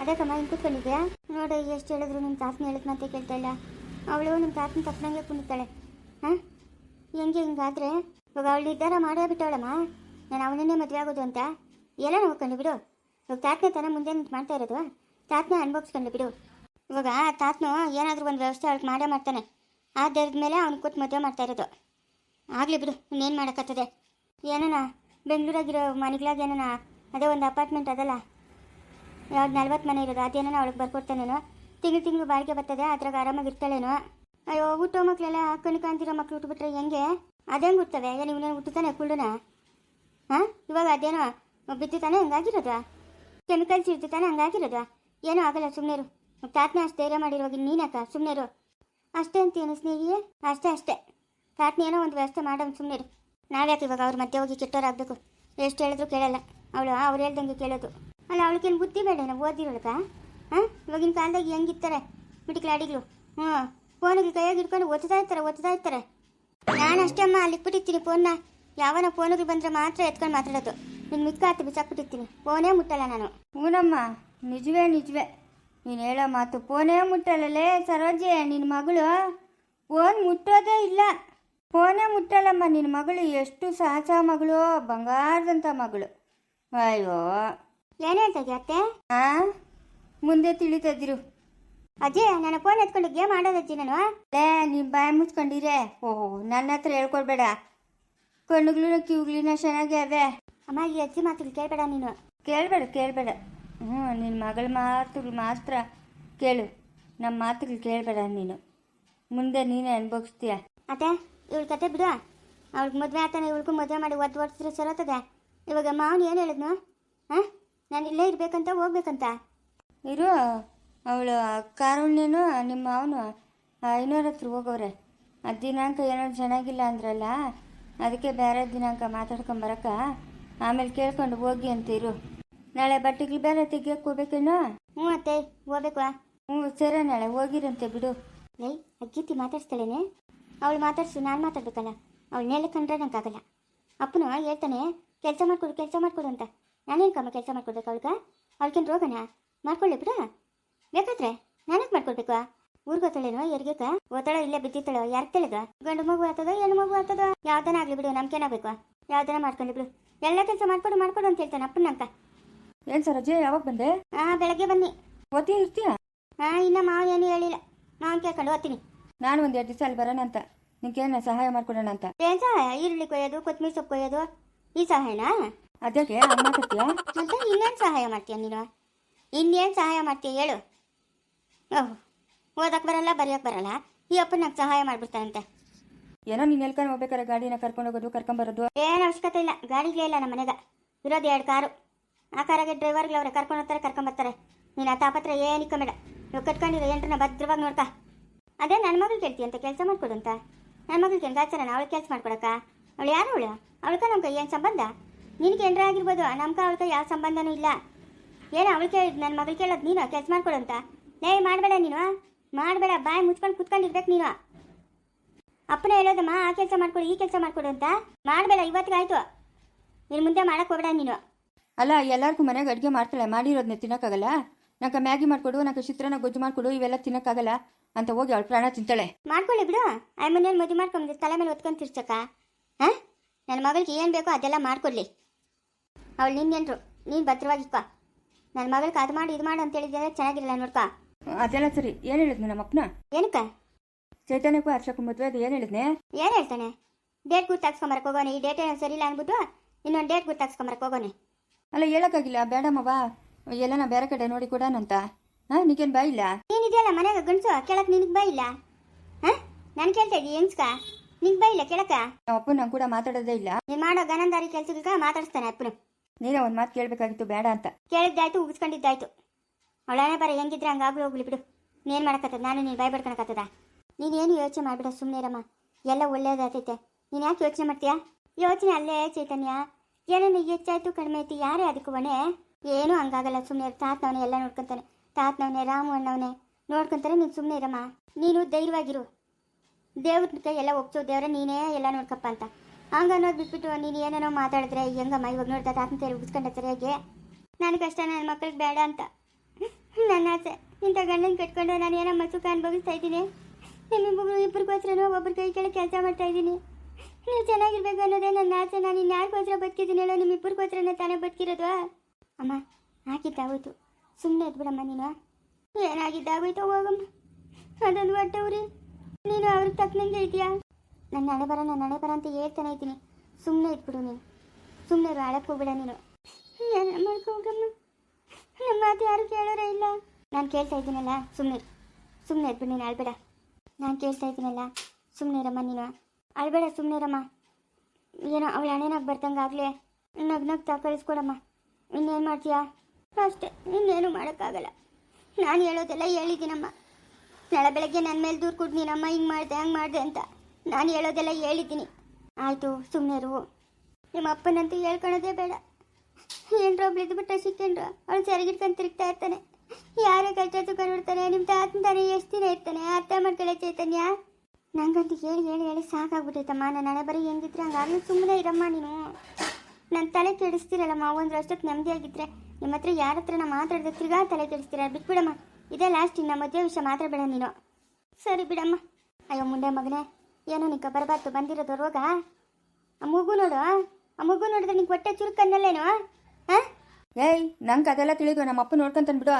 ಅದೇ ಕಮ್ಮ ಹಿಂಗೆ ಕೂತ್ಕೊಂಡಿದ್ಯಾ ನೋಡು ಎಷ್ಟು ಹೇಳಿದ್ರು ನಿಮ್ಮ ತಾತನ ಮತ್ತೆ ಕೇಳ್ತಾ ಇಲ್ಲ. ಅವಳು ನಿಮ್ಮ ತಾತನ ತಪ್ಪನಂಗೆ ಕುಣಿತಾಳೆ. ಹಾಂ? ಹೆಂಗೆ ಹಿಂಗಾದ್ರೆ? ಇವಾಗ ಅವಳು ನಿರ್ಧಾರ ಮಾಡೇ ಬಿಟ್ಟವಳಮ್ಮ. ನಾನು ಅವನನ್ನೇ ಮದುವೆ ಆಗೋದು ಅಂತ. ಎಲ್ಲ ನೋಡ್ಕೊಂಡು ಬಿಡು. ಇವಾಗ ತಾತನ ತನ ಮುಂದೆ ನಿಂತು ಮಾಡ್ತಾ ಇರೋದು. ತಾತನ ಅನ್ಭವಿಸ್ಕೊಂಡು ಬಿಡು. ಇವಾಗ ತಾತನು ಏನಾದರೂ ಒಂದು ವ್ಯವಸ್ಥೆ ಅವಳಿಗೆ ಮಾಡೇ ಮಾಡ್ತಾನೆ. ಆ ದರದ ಮೇಲೆ ಅವ್ನು ಕೊಟ್ಟು ಮದುವೆ ಮಾಡ್ತಾ ಇರೋದು. ಆಗಲಿ ಬಿಡು, ಇನ್ನೇನು ಮಾಡೋಕ್ಕತ್ತದೆ ಏನನ ಬೆಂಗಳೂರಾಗಿರೋ ಮನೆಗಳಾಗ ಏನನ ಅದೇ ಒಂದು ಅಪಾರ್ಟ್ಮೆಂಟ್ ಅದಲ್ಲ. ಯಾವ್ದು ನಲ್ವತ್ತು ಮನೆ ಇರೋದು, ಅದೇನೋ ಅವಳಿಗೆ ಬರ್ಕೊಡ್ತಾನೇನೋ. ತಿಂಗಳು ತಿಂಗಳು ಬಾಡಿಗೆ ಬರ್ತದೆ, ಅದ್ರಾಗ ಆರಾಮಾಗಿ ಇರ್ತಾಳೇನೋ. ಅಯ್ಯೋ, ಹುಟ್ಟೋ ಮಕ್ಕಳೆಲ್ಲ ಕಣ್ಕಾಂತಿರೋ ಮಕ್ಳು ಹುಟ್ಟುಬಿಟ್ರೆ ಹೆಂಗೆ? ಅದಂಗೆ ಹುಡ್ತವೆ ಏನು ಇವನೇ ಹುಟ್ಟುತ್ತಾನೆ ಕುಳ್ಳುನ? ಹಾಂ? ಇವಾಗ ಅದೇನೋ ಬಿತ್ತುತ್ತಾನೆ ಹಂಗಾಗಿರೋದು? ಕೆಮಿಕಲ್ಸ್ ಇರ್ತಾನೆ ಹಂಗಾಗಿರೋದು? ಏನೂ ಆಗಲ್ಲ ಸುಮ್ಮನೆರು ತಾತನೇ ಅಷ್ಟು ಧೈರ್ಯ ಮಾಡಿರುವಾಗ ನೀನಕ್ಕ ಸುಮ್ಮನೆರು ಅಷ್ಟೇ ಅಂತೇನು ಸ್ನೇಹಿಯೇ? ಅಷ್ಟೇ ಅಷ್ಟೇ. ತಾತನ ಏನೋ ಒಂದು ವ್ಯವಸ್ಥೆ ಮಾಡೋಣ ಸುಮ್ಮನೆರು ನಾವ್ಯಾಕೆ ಇವಾಗ ಅವ್ರ ಮಧ್ಯೆ ಹೋಗಿ ಕೆಟ್ಟೋರಾಗಬೇಕು ಎಷ್ಟು ಹೇಳಿದ್ರು ಕೇಳಲ್ಲ. ಅವಳು ಅವ್ರು ಹೇಳ್ದಂಗೆ ಕೇಳೋದು. ಅಲ್ಲ, ಅವಳಿಗೇನು ಬುದ್ಧಿ ಬೇಡ ನಾವು ಓದಿರೋಳಕ ಹಾಂ ಇವಾಗಿನ ಕಾಲದಾಗ ಹೆಂಗಿರ್ತಾರೆ ಮಿಟಿಕ್ಲಾಡಿಗಳು ಹ್ಞೂ. ಫೋನಿಗೆ ಕೈಯಾಗಿ ಇಟ್ಕೊಂಡು ಓದ್ತಾ ಇರ್ತಾರೆ ಓದ್ತಾ ಇರ್ತಾರೆ. ನಾನು ಅಷ್ಟೇ ಅಮ್ಮ ಅಲ್ಲಿ ಇಟ್ಬಿಟ್ಟಿರ್ತೀನಿ ಫೋನ್ನ. ಯಾವನ ಫೋನಿಗೆ ಬಂದರೆ ಮಾತ್ರ ಎತ್ಕೊಂಡು ಮಾತಾಡೋದು. ನಿನ್ನ ಮಿಕ್ಕ ಹತ್ತು ಬಿಸಾಕ್ಬಿಟ್ಟಿರ್ತೀನಿ ಫೋನೇ ಮುಟ್ಟಲ್ಲ ನಾನು. ಹೂನಮ್ಮ ನಿಜವೇ ನಿಜವೇ. ನೀನು ಹೇಳೋ ಮಾತು ಫೋನೇ ಮುಟ್ಟಲ್ಲಲೇ ಸರೋಜೆ ನಿನ್ನ ಮಗಳು ಫೋನ್ ಮುಟ್ಟೋದೇ ಇಲ್ಲ. ಫೋನೇ ಮುಟ್ಟಲ್ಲಮ್ಮ ನಿನ್ನ ಮಗಳು ಎಷ್ಟು ಸಾಚಾ ಮಗಳು ಬಂಗಾರದಂಥ ಮಗಳು. ಅಯ್ಯೋ. ಏನು ಹೇಳ್ತಾ ಹಾ ಅತ್ತೆ? ಆ? ಮುಂದೆ ತಿಳಿತದಿರು. ಅಜ್ಜಿ ನನ್ನ ಫೋನ್ ಎತ್ಕೊಂಡು ಗೇಮ್ ಆಡೋದಜ್ಜಿ ನಾನು. ಲೇ ನೀನು ಬಾಯಿ ಮುಚ್ಕೊಂಡಿರೇ? ಓಹೋ ನನ್ನ ಹತ್ರ ಹೇಳ್ಕೊಡ್ಬೇಡ. ಕಣ್ಣುಗಳನ್ನ ಕಿವುಗಳನ್ನ ಚೆನ್ನಾಗಿ ಅವೆ. ಅಮ್ಮ ಈ ಅಜ್ಜಿ ಮಾತುಗಳು ಕೇಳಬೇಡ ನೀನು. ಕೇಳಬೇಡ ಕೇಳಬೇಡ. ಹ್ಞೂ ನಿನ್ನ ಮಗಳ ಮಾತುಗಳು ಮಾತ್ರ ಕೇಳು. ನಮ್ಮ ಮಾತುಗಳು ಕೇಳಬೇಡ ನೀನು. ಮುಂದೆ ನೀನೇ ಅನುಭವಿಸ್ತೀಯ. ಅತ್ತೆ ಇವಳ ಕತೆ ಬಿಡು. ಅವಳಿಗೆ ಮದುವೆ ಆತಾನೆ ಇವಳಿಗೂ ಮದುವೆ ಮಾಡಿ ಒದ್ದು ಓಡಿಸಿದ್ರೆ ಸರೋತದೆ ಇವಾಗ ಮಾವನು ಏನು ಹೇಳಿದ್ನು? ಹಾಂ? ನಾನು ಇಲ್ಲೇ ಇರ್ಬೇಕಂತ ಹೋಗ್ಬೇಕಂತ. ಇರು ಅವಳು ಕಾರುಣ್ಯನು ನಿಮ್ಮ ಅವನು ಐನೂರ ಹತ್ರ ಹೋಗವ್ರೆ. ಆ ದಿನಾಂಕ ಏನೋ ಚೆನ್ನಾಗಿಲ್ಲ ಅಂದ್ರಲ್ಲ ಅದಕ್ಕೆ ಬೇರೆ ದಿನಾಂಕ ಮಾತಾಡ್ಕೊಂಬರಕ್ಕ ಆಮೇಲೆ ಕೇಳ್ಕೊಂಡು ಹೋಗಿ ಅಂತ ಇರು. ನಾಳೆ ಬಟ್ಟೆಗಳು ಬೇರೆ ತೆಗಿಯಕ್ಕೆ ಹೋಗ್ಬೇಕೇನು? ಹ್ಞೂ ಅತ್ತೆ ಹೋಗ್ಬೇಕು. ಹ್ಞೂ ಸರಿ ನಾಳೆ ಹೋಗಿರಂತೆ ಬಿಡು. ಏಯ್ ಅಕ್ಕಿತಿ ಮಾತಾಡ್ಸ್ತಾಳೇನೆ? ಅವಳು ಮಾತಾಡ್ಸು ನಾನು ಮಾತಾಡ್ಬೇಕಲ್ಲ. ಅವಳು ನೇಲೆ ಕಂಡ್ರೆ ನಂಗೆ ಆಗಲ್ಲ. ಅಪ್ಪನು ಹೇಳ್ತಾನೆ ಕೆಲಸ ಮಾಡ್ಕೊಡು ಕೆಲಸ ಮಾಡ್ಕೊಡು ಅಂತ. ನಾನೇನು ಕಮ್ಮ ಕೆಲಸ ಮಾಡ್ಕೊಡ್ಬೇಕು ಅವಳಿಗೆ? ಅವಳಿಗೇನು ರೋಗನ? ಮಾಡ್ಕೊಳ್ಳಿ ಬಿಡ. ಬೇಕಾದ್ರೆ ನಾನಕ್ಕೆ ಮಾಡ್ಕೊಡ್ಬೇಕು. ಊರ್ಗೋತಾಳೇನೋ ಎರ್ಗೇಕ ಓತಾಳ ಇಲ್ಲೇ ಬಿದ್ದಿತ್ತಾಳೋ ಯಾರು ತಿಳಿದ ಗಂಡು ಮಗು ಆಗ್ತದೋ ಹೆಣ್ಣು ಮಗು ಆಗ್ತದೋ ಯಾವ್ದನ ಆಗ್ಲಿ ಬಿಡು ನಮ್ಗೇನಾಗಬೇಕು ಯಾವ್ದಾನ ಮಾಡ್ಕೊಂಡು ಬಿಡು. ಎಲ್ಲ ಕೆಲಸ ಮಾಡ್ಕೊಡು ಮಾಡ್ಕೊಡು ಅಂತ ಹೇಳ್ತಾನೆ ಅಪ್ಪನಂತ ಏನ್ ಸರ್ ಅಜ್ಜಿ ಯಾವಾಗ ಬಂದೆ? ಹಾ ಬೆಳಗ್ಗೆ ಬನ್ನಿ. ಓದ್ತೀಯ ಇರ್ತೀಯ? ಹಾ ಇನ್ನ ಮಾವ ಏನು ಹೇಳಿಲ್ಲ. ಮಾವನ್ ಕೇಳ್ಕೊಂಡು ಓದ್ತೀನಿ. ನಾನು ಒಂದ್ ಎರಡು ದಿವಸ ಅಲ್ಲಿ ಬರೋಣ ಅಂತ. ನಿನ್ಗೇನ ಸಹಾಯ ಮಾಡ್ಕೊಡೋಣ ಅಂತ. ಏನ್ ಸಹಾಯ? ಈರುಳ್ಳಿ ಕೊಯ್ಯೋದು ಕೊತ್ತಂಬರಿ ಸೊಪ್ಪು ಕೊಯ್ಯೋದು ಈ ಸಹಾಯನಾ? ಅದಕ್ಕೆ ಅಮ್ಮ ಮಾತಾಡ್ತೀಯ ಮತ್ತೆ ಇನ್ನೇನು ಸಹಾಯ ಮಾಡ್ತೀಯ ನೀನು? ಇನ್ನೇನು ಸಹಾಯ ಮಾಡ್ತೀಯ ಹೇಳು. ಓಹ್ ಓದಕ್ಕೆ ಬರಲ್ಲ ಬರೆಯೋಕೆ ಬರಲ್ಲ. ಈ ಅಪ್ಪ ನಂಗೆ ಸಹಾಯ ಮಾಡ್ಬಿಡ್ತಾನಂತೆ. ಏನೋ ನೀನು ಎಲ್ಕೊಂಡು ಹೋಗ್ಬೇಕಾರೆ ಗಾಡಿನ ಕರ್ಕೊಂಡು ಹೋಗೋದು ಕರ್ಕೊಂಬರೋದು ಏನು ಅವಶ್ಯಕತೆ ಇಲ್ಲ ಗಾಡಿಗೆ ಇಲ್ಲ ನಮ್ಮ ಮನೆಗೆ. ಇರೋದು ಎರಡು ಕಾರು. ಆ ಕಾರಾಗೆ ಡ್ರೈವರ್ಗಳು ಅವ್ರೆ ಕರ್ಕೊಂಡು ಹೋಗ್ತಾರೆ ಕರ್ಕೊಂಬರ್ತಾರೆ ನೀನು ಆ ತಾಪತ್ರ ಏನಿಕ್ಕ ಬೇಡ. ನೀವು ಕಟ್ಕೊಂಡಿರೋ ಎಂಟ್ರನ್ನ ಭದ್ರವಾಗಿ ನೋಡ್ತಾ ಅದೇ ನನ್ನ ಮಗಳು ಕೇಳ್ತಿ ಅಂತ ಕೆಲಸ ಮಾಡ್ಕೊಡು ಅಂತ. ನನ್ನ ಮಗಳಿಗೆ ಹೆಂಗಾಚಾರ ಅವಳು ಕೆಲಸ ಮಾಡ್ಕೊಡಕ್ಕ. ಅವಳು ಯಾರು ಅವಳು? ಅವಳಕ್ಕ ನಮ್ಗೆ ಏನು ಸಂಬಂಧ? ನಿನಗೆ ಏನರ ಆಗಿರ್ಬೋದು. ನಮ್ಕ ಅವಳಿಗೆ ಯಾವ ಸಂಬಂಧನೂ ಇಲ್ಲ. ಏನು ಅವಳು ಕೇಳಿದ್ ನನ್ನ ಮಗಳು ಕೇಳೋದು ನೀನು? ಕೆಲಸ ಮಾಡ್ಕೊಡು ಅಂತ. ಲೇ ಮಾಡಬೇಡ ನೀನು. ಮಾಡಬೇಡ ಬಾಯಿ ಮುಚ್ಕೊಂಡು ಕುತ್ಕೊಂಡಿರ್ಬೇಕು ನೀನು. ಅಪ್ಪನೇ ಹೇಳೋದಮ್ಮ ಆ ಕೆಲಸ ಮಾಡ್ಕೊಡು ಈ ಕೆಲಸ ಮಾಡ್ಕೊಡು ಅಂತ. ಮಾಡಬೇಡ ಇವತ್ತಿಗೆ ಆಯ್ತು. ನೀನು ಮುಂದೆ ಮಾಡಕ್ಕೆ ಹೋಗಬೇಡ ನೀನು. ಅಲ್ಲ ಎಲ್ಲರಿಗೂ ಮನೆಗೆ ಅಡುಗೆ ಮಾಡ್ತಾಳೆ. ಮಾಡಿರೋದನ್ನ ತಿನ್ನೋಕ್ಕಾಗಲ್ಲ? ನಂಗೆ ಮ್ಯಾಗಿ ಮಾಡಿಕೊಡು ನಂಗೆ ಚಿತ್ರಾನ್ನ ಗೊಜ್ಜು ಮಾಡಿಕೊಡು ಇವೆಲ್ಲ ತಿನ್ನೋಕ್ಕಾಗಲ್ಲ ಅಂತ ಹೋಗಿ ಅವಳು ಪ್ರಾಣ ತಿಂತಾಳೆ. ಮಾಡ್ಕೊಳ್ಳಿ ಬಿಡು. ಆಯ್ ಮನೇಲಿ ಮದುವೆ ಮಾಡ್ಕೊಂಡು ತಲೆ ಮೇಲೆ ಒತ್ಕೊಂಡು ತಿರ್ಸಕ್ಕ ಹಾಂ? ನನ್ನ ಮಗಳಿಗೆ ಏನು ಬೇಕೋ ಅದೆಲ್ಲ ಮಾಡ್ಕೊಡ್ಲಿ. ಅವಳು ನಿನ್ನೆಂದ್ರು ನೀನು ಭದ್ರವಾಗಿಕ್ಕ ನನ್ನ ಮಗಳಿಗೆ ಅದು ಮಾಡಿ ಇದು ಮಾಡು ಅಂತ ಹೇಳಿದ್ರೆ ಚೆನ್ನಾಗಿರಲ್ಲ ನೋಡ್ಕ. ಅದೆಲ್ಲ ಸರಿ ಏನು ಹೇಳಿದ್ನು ನಮ್ಮ ಅಪ್ಪನ? ಏನಕ್ಕ? ಚೈತನ್ಯಕ್ಕೂ ಹರ್ಷಕ್ಕೂ ಮದುವೆ ಅದು ಏನು ಹೇಳಿದ್ನೆ? ಏನು ಹೇಳ್ತಾನೆ? ಡೇಟ್ ಗುರ್ತಾಕ್ಸ್ಕೊಂಬರಕ್ಕೆ ಹೋಗೋನೆ ಈ ಡೇಟ್ ಏನೋ ಸರಿ ಇಲ್ಲ ಅಂದ್ಬಿಟ್ಟು ಇನ್ನೊಂದು ಡೇಟ್ ಗುರ್ತಾಕ್ಸ್ಕೊಂಬರಕ್ಕೆ ಹೋಗೋನೆ ಅಲ್ಲ ಹೇಳೋಕ್ಕಾಗಿಲ್ಲ ಬೇಡಮ್ಮವ್ವ. ಎಲ್ಲ ಬೇರೆ ಕಡೆ ನೋಡಿ ಕೊಡೋಣಂತ ಹಾಂ ನೀಗೇನು ಬಾ ಇಲ್ಲ? ನೀನಿದೆಯಲ್ಲ ಮನೆಗೆ ಗಂಡಸು ಕೇಳಕ್ಕೆ ನಿನಗೆ ಬಾ ಇಲ್ಲ? ಹಾಂ? ನಾನು ಕೇಳ್ತಾ ಇದ್ದೀನಿ ಹೆಂಗ್ಸ್ಕ? ನಿಂಗೆ ಬಾ ಇಲ್ಲ ಕೇಳಕ್ಕ? ನಮ್ಮ ಅಪ್ಪನ ನಂಗೆ ಕೂಡ ಮಾತಾಡೋದೇ ಇಲ್ಲ. ನೀನು ಮಾಡೋ ಗನಂದಾರಿ ಕೆಲ್ಸಕ್ಕೆ ಮಾತಾಡಿಸ್ತಾನೆ ಅಪ್ಪನು. ನೀನೇ ಒಂದು ಮಾತು ಕೇಳಬೇಕಾಗಿತ್ತು, ಬೇಡ ಅಂತ. ಕೇಳಿದ್ದಾಯ್ತು, ಉಗಿಸ್ಕೊಂಡಿದ್ದಾಯ್ತು. ಅವಳನೇ ಬರ, ಹೆಂಗಿದ್ರೆ ಹಂಗಾಗ್ಲಿ ಹೋಗ್ಲಿ ಬಿಡು. ನೀನು ಮಾಡಕತ್ತದ, ನಾನು ನೀನು ಬಾಯ್ ನೀನು ನೀನೇನು ಯೋಚನೆ ಮಾಡಿಬಿಡ ಸುಮ್ಮನೆ ಇರಮ್ಮ. ಎಲ್ಲ ಒಳ್ಳೇದಾಗ್ತೈತೆ ನೀನು ಯಾಕೆ ಯೋಚನೆ ಮಾಡ್ತೀಯಾ? ಯೋಚನೆ ಅಲ್ಲೇ, ಚೈತನ್ಯ. ಏನೇನು ಹೆಚ್ಚಾಯ್ತು, ಕಡಿಮೆ ಆಯ್ತು, ಯಾರೇ ಅದಕ್ಕೂ ಒಣೆ ಏನೂ ಹಂಗಾಗಲ್ಲ ಸುಮ್ಮನೆ ತಾತನವನೇ ಎಲ್ಲ ನೋಡ್ಕೊಂತಾನೆ. ತಾತನವನೇ, ರಾಮು ಅಣ್ಣವನೇ ನೋಡ್ಕೊಂತಾರೆ ನೀನು ಸುಮ್ಮನೆ ಇರಮ್ಮ. ನೀನು ಧೈರ್ಯವಾಗಿರು. ದೇವ್ರ ಕೈ ಎಲ್ಲ ಒಪ್ಸೋ ದೇವ್ರೆ, ನೀನೇ ಎಲ್ಲ ನೋಡ್ಕಪ್ಪ ಅಂತ. ಹಂಗ ಅನ್ನೋದು ಬಿಟ್ಬಿಟ್ಟು ನೀನು ಏನೇನೋ ಮಾತಾಡಿದ್ರೆ ಹೆಂಗಮ್ಮ ಇವಾಗ ನೋಡ್ತಾ ತಾತನ ಕೈ ಉಗಿಸ್ಕೊಂಡ ಸರಿಯಾಗಿ? ಕಷ್ಟ ನನ್ನ ಮಕ್ಕಳಿಗೆ ಬೇಡ ಅಂತ. ನನ್ನ ಆಸೆ. ಇಂಥ ಗಂಡನ ಕಟ್ಕೊಂಡು ನಾನು ಏನಮ್ಮ ಸುಖ ಅನುಭವಿಸ್ತಾ ಇದ್ದೀನಿ? ನಿಮ್ಮಿಬ್ಬರು ಇಬ್ಬರಿಗೋಸ್ಕರ ಒಬ್ಬರು ಕೈ ಕೆಳಗೆ ಕೆಲಸ ಮಾಡ್ತಾ ಇದ್ದೀನಿ. ನೀವು ಚೆನ್ನಾಗಿರ್ಬೇಕು ಅನ್ನೋದೇ ನನ್ನ ಆಸೆ. ನಾನು ಇನ್ನು ಯಾರಿಗೋಸ್ಕರ ಬದುಕಿದ್ದೀನಿ ಹೇಳೋ ನಿಮ್ಮಿಬ್ಬರಿಗೋಸ್ಕರನೇ ತಾನೇ ಬದುಕಿರೋದು? ಅಮ್ಮ ಹಾಕಿದ್ದಾಗೋಯ್ತು ಸುಮ್ಮನೆ ಎದ್ಬಿಡಮ್ಮ ನೀನು. ಏನಾಗಿದ್ದಾಗೋಯ್ತು ಹೋಗಮ್ಮ? ಅದೊಂದು ಹೊಟ್ಟವ್ರಿ ನೀನು ಅವ್ರಿಗೆ ತಕ್ಕನಂಗೆ ಇದೆಯಾ? ನನ್ನ ಹಣೆ ಬರ ನನ್ನ ಹಣೆ ಬರ ಅಂತ ಹೇಳ್ತಾನೆ ಇದ್ದೀನಿ. ಸುಮ್ಮನೆ ಇಟ್ಬಿಡು ನೀನು. ಸುಮ್ಮನೆ ಅಳಕ್ಕೆ ಹೋಗ್ಬೇಡ ನೀನು. ಮಾಡ್ಕೋಗಮ್ಮ ನಮ್ಮ ಮಾತು ಯಾರು ಕೇಳೋರೇ ಇಲ್ಲ. ನಾನು ಕೇಳ್ತಾ ಇದ್ದೀನಲ್ಲ ಸುಮ್ಮನೆ ಸುಮ್ಮನೆ ಇದ್ಬಿಡು ನೀನು ಅಳ್ಬೇಡ ನಾನು ಕೇಳ್ತಾ ಇದ್ದೀನಲ್ಲ ಸುಮ್ಮನೆ ಇರಮ್ಮ ನೀನು. ಅಳ್ಬೇಡ ಸುಮ್ಮನೆ ಇರಮ್ಮ. ಏನೋ ಅವಳ ಹಣೆನಾಗ ಬರ್ತಂಗಾಗಲೇ ನಗ್ ನಗ್ತಾ ಕಳಿಸ್ಕೊಡಮ್ಮ. ಇನ್ನೇನು ಮಾಡ್ತೀಯಾ? ಅಷ್ಟೇ, ಇನ್ನೇನು ಮಾಡೋಕ್ಕಾಗಲ್ಲ. ನಾನು ಹೇಳೋದೆಲ್ಲ ಹೇಳಿದ್ದೀನಮ್ಮ. ನಾಳೆ ಬೆಳಗ್ಗೆ ನನ್ನ ಮೇಲೆ ದೂರು ಕೊಟ್ಟು ನೀನಮ್ಮ, ಹಿಂಗೆ ಮಾಡಿದೆ, ಹಂಗೆ ಮಾಡಿದೆ ಅಂತ. ನಾನು ಹೇಳೋದೆಲ್ಲ ಹೇಳಿದ್ದೀನಿ. ಆಯಿತು ಸುಮ್ಮನೆ ಇರು. ನಿಮ್ಮ ಅಪ್ಪನಂತೂ ಹೇಳ್ಕೊಳೋದೇ ಬೇಡ. ಏನ್ರ ಒಬ್ಳು ಇದ್ಬಿಟ್ರೆ ಸಿಕ್ಕೇನ್ರ. ಅವಳು ಸರಿಗಿಟ್ಕೊಂಡು ತಿರುಗ್ತಾ ಇರ್ತಾನೆ. ಯಾರೇ ಕಷ್ಟ ಸುಖ ನೋಡ್ತಾನೆ ನಿಮ್ಮ ತಾತನ ತಾನೇ ಎಷ್ಟು ದಿನ ಇರ್ತಾನೆ? ಅರ್ಥ ಮಾಡ್ಕೊಳ್ಳೋ ಚೈತನ್ಯ. ನಂಗಂತೂ ಹೇಳಿ ಹೇಳಿ ಹೇಳಿ ಸಾಕಾಗ್ಬಿಟ್ಟೈತಮ್ಮ ನನ್ನ ಹಣೆ ಬರೀ ಹೆಂಗಿದ್ರೆ ಹಂಗಾಗಲಿ. ಸುಮ್ಮನೆ ಇರಮ್ಮ ನೀನು. ನನ್ನ ತಲೆ ಕೆಡಿಸ್ತಿರಲ್ಲಮ್ಮ. ಒಂದು ಅಷ್ಟೊತ್ತು ನೆಮ್ಮದಿಯಾಗಿದ್ರೆ ನಿಮ್ಮ ಹತ್ರ ಯಾರ ಹತ್ರನ ಮಾತಾಡಿದ್ರೆ ತಿರ್ಗಾ ತಲೆ ಕೆಡಿಸ್ತೀರ? ಬಿಟ್ಬಿಡಮ್ಮ. ಇದೇ ಲಾಸ್ಟ್ ಇನ್ನು ಮದುವೆ ವಿಷಯ ಮಾತ್ರ ಬೇಡ ನೀನು. ಸರಿ ಬಿಡಮ್ಮ. ಅಯ್ಯೋ ಮುಂದೆ ಮಗನೇ. ಏನೋ ನಿಕ್ಕ ಬರಬಾರ್ದು ಬಂದಿರೋದು ರೋಗ? ಆ ಮಗು ನೋಡು. ಆ ಮಗು ನೋಡಿದ್ರೆ ನಿಂಗೆ ಹೊಟ್ಟೆ ಚುರುಕನ್ನಲ್ಲೇನು? ಹಾಂ ಏಯ್ ನಂಗೆ ಅದೆಲ್ಲ ತಿಳಿದು ನಮ್ಮ ಅಪ್ಪ ನೋಡ್ಕೊಂತಾನೆ ಬಿಡು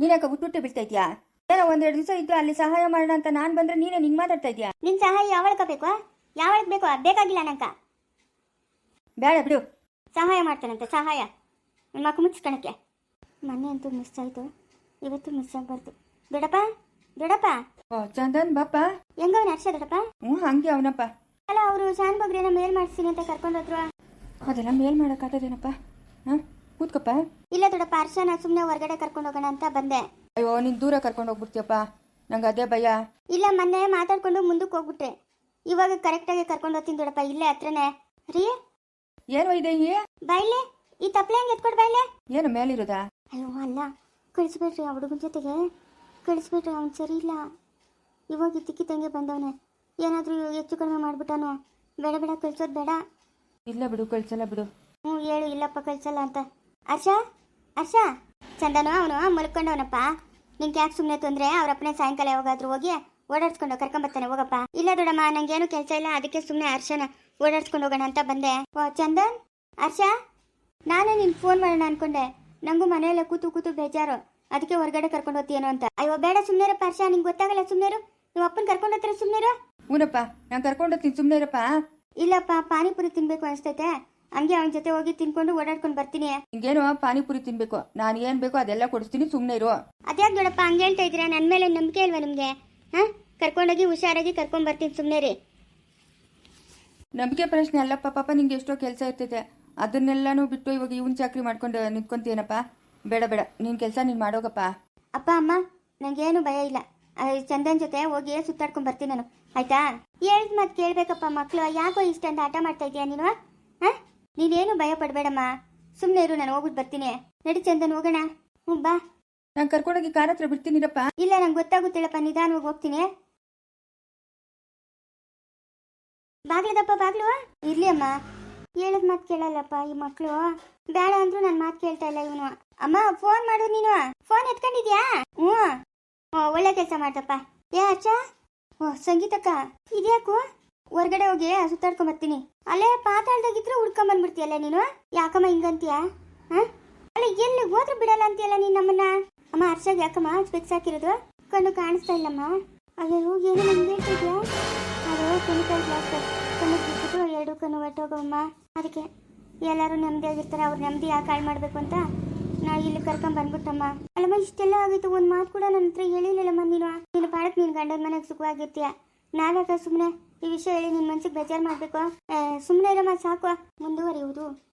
ನೀನ್ಯಾಕೆ ಬಿಟ್ಟು ಬೀಳ್ತಾ ಇದೆಯಾ? ಏನೋ ಒಂದೆರಡು ದಿವಸ ಇದ್ದು ಅಲ್ಲಿ ಸಹಾಯ ಮಾಡೋಣ ಅಂತ ನಾನು ಬಂದ್ರೆ ನೀನೇ ನಿಂಗೆ ಮಾತಾಡ್ತಾ ಇದೆಯಾ? ನಿನ್ನ ಸಹಾಯ ಯಾವಳಕ ಬೇಕು ಯಾವಳಕ್ಕೆ ಬೇಕು? ಬೇಕಾಗಿಲ್ಲ ನಂಕ ಬೇಡ ಬಿಡು. ಸಹಾಯ ಮಾಡ್ತಾನಂತೆ ಸಹಾಯ. ನಿಮ್ಮ ಮಕ್ಕ ಮುಚ್ಕಣಕ್ಕೆ ಮೊನ್ನೆ ಅಂತೂ ಮಿಸ್ ಆಯಿತು. ಇವತ್ತು ಮಿಸ್ ಆಗಬಾರ್ದು. ಬಿಡಪ್ಪ ದೊಡ್ಡಪ್ಪ ಓ ಚಂದನ್ ಬಾಪ? ಹೆಂಗವನ ಹರ್ಷ ದೊಡ್ಡಪ್ಪ ಹ್ಞೂ ಹಂಗೆ ಅವನಪ್ಪ. ಅಲ್ಲ ಅವರು ಶಾನ್ ಬಗ್ರೇನ ಮೇಲ್ ಮಾಡಿಸ್ತೀನಿ ಅಂತ ಕರ್ಕೊಂಡ್ರ ಅದೆಲ್ಲ ಮೇಲ್ ಮಾಡೋಕ್ಕಾಗದೇನಪ್ಪ ಹಾಂ ಕೂತ್ಕಪ್ಪ. ಇಲ್ಲ ದೊಡ್ಡಪ್ಪ ನಾನು ಸುಮ್ಮನೆ ಹೊರಗಡೆ ಕರ್ಕೊಂಡು ಹೋಗೋಣ ಅಂತ ಬಂದೆ. ಅಯ್ಯೋ ನೀನು ದೂರ ಕರ್ಕೊಂಡು ಹೋಗ್ಬಿಡ್ತೀಯಪ್ಪ. ನಂಗೆ ಅದೇ ಭಯ. ಇಲ್ಲ ಮೊನ್ನೆ ಮಾತಾಡ್ಕೊಂಡು ಮುಂದಕ್ಕೆ ಹೋಗ್ಬಿಟ್ರೆ. ಇವಾಗ ಕರೆಕ್ಟಾಗಿ ಕರ್ಕೊಂಡು ಹೋಗ್ತೀನಿ ದೊಡ್ಡಪ್ಪ ಇಲ್ಲೇ ಹತ್ರನೇ. ರೀ? ಏನು ಇದೆ ಈ ಬಾಯ್ಲೆ ಈ ತಪ್ಪಲೆ ಹಂಗೆ ಎತ್ಕೊಡ್ ಬಾಯ್ಲೆ? ಏನು ಮೇಲಿರೋದಾ? ಅಯ್ಯೋ ಅಲ್ಲ ಕಳಿಸ್ಬೇಡ್ರಿ ಆ ಹುಡುಗನ ಜೊತೆಗೆ. ಕಳಿಸ್ಬೇಡ್ರಿ ಅವ್ನು ಸರಿ ಇಲ್ಲ. ಇವಾಗ ಇದ್ದಕ್ಕಿದ್ದಂಗೆ ಬಂದವನೆ. ಏನಾದರೂ ಹೆಚ್ಚು ಕಡಿಮೆ ಮಾಡ್ಬಿಟ್ಟಾನು. ಬೇಡ ಬೇಡ ಕಳ್ಸೋದು ಬೇಡ. ಇಲ್ಲ ಬಿಡು ಕಳ್ಸಲ್ಲ ಬಿಡು. ಹ್ಞೂ ಹೇಳು ಇಲ್ಲಪ್ಪ ಕಳ್ಸಲ್ಲ ಅಂತ. ಹರ್ಷ ಹರ್ಷ. ಚಂದನು ಅವನು ಮಲ್ಕೊಂಡವನಪ್ಪ. ನಿಂಗೆ ಯಾಕೆ ಸುಮ್ಮನೆ ತೊಂದರೆ? ಅವರಪ್ಪನೇ ಸಾಯಂಕಾಲ ಯಾವಾಗಾದ್ರೂ ಹೋಗಿ ಓಡಾಡ್ಸ್ಕೊಂಡು ಕರ್ಕೊಂಬರ್ತಾನೆ ಹೋಗಪ್ಪ. ಇಲ್ಲ ದೊಡಮ್ಮ ನಂಗೇನು ಕೆಲಸ ಇಲ್ಲ. ಅದಕ್ಕೆ ಸುಮ್ಮನೆ ಹರ್ಷನ ಓಡಾಡ್ಸ್ಕೊಂಡು ಹೋಗೋಣ ಅಂತ ಬಂದೆ. ಓ ಚಂದನ್? ಹರ್ಷ? ನಾನೇ ನಿನ್ ಫೋನ್ ಮಾಡೋಣ ಅನ್ಕೊಂಡೆ. ನಂಗೂ ಮನೆಯಲ್ಲೇ ಕೂತು ಕೂತು ಬೇಜಾರು. ಅದಕ್ಕೆ ಹೊರಗಡೆ ಕರ್ಕೊಂಡು ಹೋಗ್ತೀಯೇನೋ ಅಂತ. ಅಯ್ಯೋ ಬೇಡ ಸುಮ್ಮನೆ ಹರ್ಷ. ನಿಂಗೆ ಗೊತ್ತಾಗಲ್ಲ ಸುಮ್ಮನೆರು ನೀವು ಅಪ್ಪನ ಕರ್ಕೊಂಡು ಸುಮ್ಮನೆ ಇರೋ ಊನಪ್ಪ ನಾನು ಕರ್ಕೊಂಡು ಹೋಗ್ತೀನಿ ಸುಮ್ಮನೆ ಇರಪ್ಪ ಇಲ್ಲಪ್ಪ ಪಾನಿಪುರಿ ತಿನ್ಬೇಕು ಅನಿಸ್ತೈತೆ. ಹಂಗೆ ಅವನ ಜೊತೆ ಹೋಗಿ ತಿನ್ಕೊಂಡು ಓಡಾಡ್ಕೊಂಡು ಬರ್ತೀನಿ. ನಿಂಗೇನು ಪಾನಿಪುರಿ ತಿನ್ಬೇಕು? ನಾನು ಏನ್ ಬೇಕೋ ಅದೆಲ್ಲ ಕೊಡಿಸ್ತೀನಿ ಸುಮ್ಮನೆ ಇರು ಅದ್ಯಾಕೆ ನೋಡಪ್ಪ ಹಂಗೆ ಹೇಳ್ತಾ ಇದ್ದೀರಾ? ನನ್ನ ಮೇಲೆ ನಂಬಿಕೆ ಇಲ್ವಾ ನಿಮಗೆ? ಹಾಂ? ಕರ್ಕೊಂಡೋಗಿ ಹುಷಾರಾಗಿ ಕರ್ಕೊಂಡ್ ಬರ್ತೀನಿ ಸುಮ್ಮನೆ ರೀ ನಂಬಿಕೆ ಪ್ರಶ್ನೆ ಅಲ್ಲಪ್ಪ ಪಾಪ ನಿಂಗೆ ಎಷ್ಟೋ ಕೆಲಸ ಇರ್ತೈತೆ. ಅದನ್ನೆಲ್ಲಾನು ಬಿಟ್ಟು ಇವಾಗ ಇವನ್ ಚಾಕ್ರಿ ಮಾಡ್ಕೊಂಡು ನಿಂತ್ಕೊಂತೀನಪ್ಪ. ಬೇಡ ಬೇಡ ನಿನ್ನ ಕೆಲಸ ನೀನ್ ಮಾಡೋಗಪ್ಪ. ಅಪ್ಪ ಅಮ್ಮ ನಂಗೇನು ಭಯ ಇಲ್ಲ. ಚಂದನ್ ಜೊತೆ ಹೋಗಿ ಸುತ್ತಾಡ್ಕೊಂಡ್ ಬರ್ತೀನಿ ನಾನು. ಆಯ್ತಾ? ಹೇಳಿದ ಮಾತು ಕೇಳ್ಬೇಕಪ್ಪ ಮಕ್ಕಳು ಯಾಕೋ ಇಷ್ಟೊಂದು ಆಟ ಮಾಡ್ತಾ ಇದೀಯ ನೀನು? ಹಾಂ? ನೀನೇನು ಭಯ ಪಡಬೇಡಮ್ಮ. ಸುಮ್ಮನೆ ಇರು ನಾನು ಹೋಗ್ಬಿಟ್ಟು ಬರ್ತೀನಿ. ನಡಿ ಚಂದನ್ ಹೋಗೋಣ. ಹ್ಞೂ ಬಾ. ನಾನು ಕರ್ಕೊಂಡೋಗಿ ಕಾರ್ ಹತ್ರ ಬಿಡ್ತೀನಿರಪ್ಪ. ಇಲ್ಲ ನಂಗೆ ಗೊತ್ತಾಗುತ್ತಿಲ್ಲಪ್ಪ. ನಿಧಾನವಾಗಿ ಹೋಗ್ತೀನಿ. ಬಾಗ್ಲದಪ್ಪ ಬಾಗ್ಲು? ಇರ್ಲಿ ಅಮ್ಮ. ಹೇಳದ್ ಮಾತ್ ಕೇಳಲ್ಲಪ್ಪ ಈ ಮಕ್ಕಳು ಬೇಡ ಅಂದ್ರು ನನ್ನ ಮಾತ್ ಕೇಳ್ತಾ ಇಲ್ಲ ಇವನು. ಅಮ್ಮ ಫೋನ್ ಮಾಡು ನೀನು. ಫೋನ್ ಎತ್ಕೊಂಡಿದ್ಯಾ? ಹ್ಞೂ ಒಳ್ಳೆ ಕೆಲಸ ಮಾಡ್ದಪ್ಪ ಏ, ಅಚ್ಚ? ಓ, ಸಂಗೀತಕ್ಕ, ಇದ್ಯಾಕು? ಹೊರ್ಗಡೆ ಹೋಗಿ ಸುತ್ತಾಡ್ಕೊಂಡ್ ಬರ್ತೀನಿ. ಅಲ್ಲೇ ಪಾತಾಳ್ದಾಗಿದ್ರೆ ಹುಡ್ಕೊಂಡ್ ಬಂದ್ಬಿಡ್ತೀಯಲ್ಲ ನೀನು? ಯಾಕಮ್ಮ ಹಿಂಗಂತೀಯ? ಅಲ್ಲ, ಎಲ್ಲಿ ಹೋದ್ರೆ ಬಿಡಲ್ಲ ಅಂತೀಯಲ್ಲ ನೀನ್ ನಮ್ಮನ್ನ? ಅಮ್ಮ ಹರ್ಷಾಗ ಯಾಕಮ್ಮ? ಸ್ಪೆಕ್ಸ್ ಹಾಕಿರೋದು? ಕಣ್ಣು ಕಾಣಿಸ್ತಾ ಇಲ್ಲಮ್ಮ. ಅಯ್ಯೋ, ಏನು ನಮ್ಗೆ ಹೇಳ್ತಿದ್ಯಾ ಅದು ಕೆಮಿಕಲ್ ಗ್ಲಾಸ್ ಕಣ್ಣು ಬಿಟ್ಬಿಟ್ಟು ಎರಡು ಕಣ್ಣು ಹೊಟ್ಟೋಗಮ್ಮ ಅದಕ್ಕೆ ಎಲ್ಲರೂ ನೆಮ್ಮದಿಯಾಗಿರ್ತಾರೆ. ಅವ್ರು ನೆಮ್ಮದಿ ಯಾಕೆ ಹಾಳು ಮಾಡಬೇಕು ಅಂತ? ನಾ ಇಲ್ಲಿ ಕರ್ಕೊಂಡ್ ಬಂದ್ಬಿಟ್ಟಮ್ಮ. ಅಲ್ಲಮ್ಮ, ಇಷ್ಟೆಲ್ಲ ಆಗಿತ್ತು. ಒಂದ್ ಮಾತು ಕೂಡ ನನ್ನ ಹತ್ರ ಹೇಳಿಲ್ಲಮ್ಮ ನೀನು. ನೀನು ಪಾಡಕ್ ನೀನ್ ಗಂಡನ ಮನೆಗೆ ಸುಖವಾಗಿರ್ತೀಯ. ನಾವ್ಯಾಕ ಸುಮ್ಮನೆ ಈ ವಿಷಯ ಹೇಳಿ ನಿನ್ ಮನ್ಸಿಗೆ ಬೇಜಾರು ಮಾಡ್ಬೇಕು? ಸುಮ್ಮನೆ ಇರಮ್ಮ, ಸಾಕು. ಮುಂದುವರಿಯುವುದು.